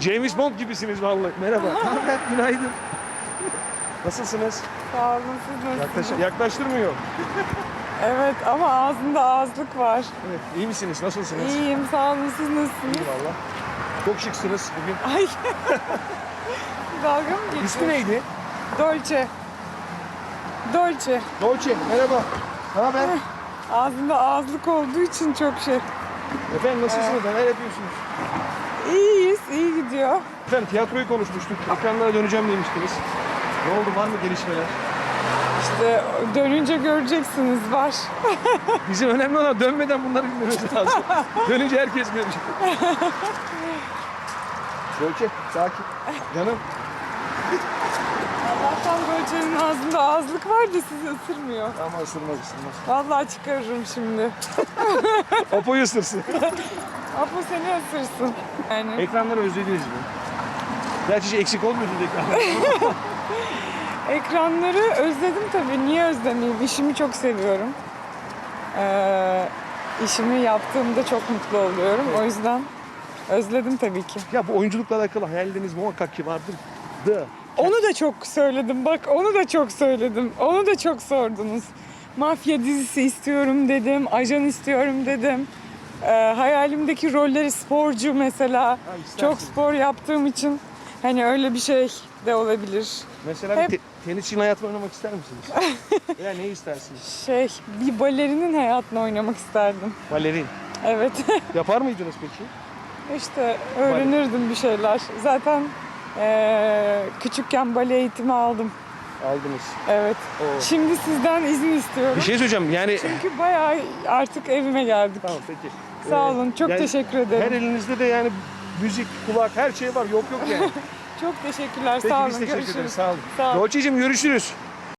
James Bond gibisiniz vallahi. Merhaba. Haber, Günaydın. Nasılsınız? Sağ olun siz nasılsınız? Yaklaş, yaklaştırmıyor. Evet ama ağzında ağızlık var. Evet. İyi misiniz? Nasılsınız? İyiyim sağ olun siz nasılsınız? İyi valla. Çok şıksınız bugün. Ay. Dalga mı? İsmi neydi? Dolce. Dolce. Dolce. Merhaba. Ne haber? Ağzında ağızlık olduğu için çok şey. Efendim nasılsınız? Neler yapıyorsunuz? İyiyiz, iyi gidiyor. Efendim tiyatroyu konuşmuştuk. Ekranlara döneceğim demiştiniz. Ne oldu? Var mı gelişmeler? İşte dönünce göreceksiniz var. Bizim önemli olan dönmeden bunları bilmemiz lazım. Dönünce herkes görecek. Dolce, sakin. Canım. Allah'tan Dolce'nin ağzında ağızlık var da sizi ısırmıyor. Ama ısırmaz ısırmaz. Vallahi çıkarırım şimdi. Apo'yu ısırsın. Apo seni ısırsın. Yani. Ekranları özlediniz mi? Gerçi hiç eksik olmuyordu ekranlar. Ekranları özledim tabii. Niye özlemeyeyim? İşimi çok seviyorum. Ee, işimi yaptığımda çok mutlu oluyorum. O yüzden özledim tabii ki. ya bu oyunculukla alakalı hayalleriniz muhakkak ki vardır. Da. Onu da çok söyledim. Bak onu da çok söyledim. Onu da çok sordunuz. Mafya dizisi istiyorum dedim. Ajan istiyorum dedim. Ee, hayalimdeki rolleri sporcu mesela. istersin. Çok spor yaptığım için hani öyle bir şey de olabilir. Mesela Hep- bir te- tenisçinin hayatını oynamak ister misiniz? ya ne istersiniz? Şey, bir balerinin hayatını oynamak isterdim. Balerin. Evet. Yapar mıydınız peki? işte öğrenirdim bir şeyler. Zaten eee, küçükken bale eğitimi aldım. Aldınız. Evet. Oo. Şimdi sizden izin istiyorum. Bir şey söyleyeceğim yani... Çünkü bayağı artık evime geldik. Tamam peki. Sağ Ee, olun. Çok yani teşekkür Her ederim. elinizde de yani müzik, kulak her şey var. Yok yok yani. Çok teşekkürler. Peki Sağ olun. biz teşekkür Görüşürüz. ederiz. Sağ olun. Sağ olun. Dolce'cim görüşürüz.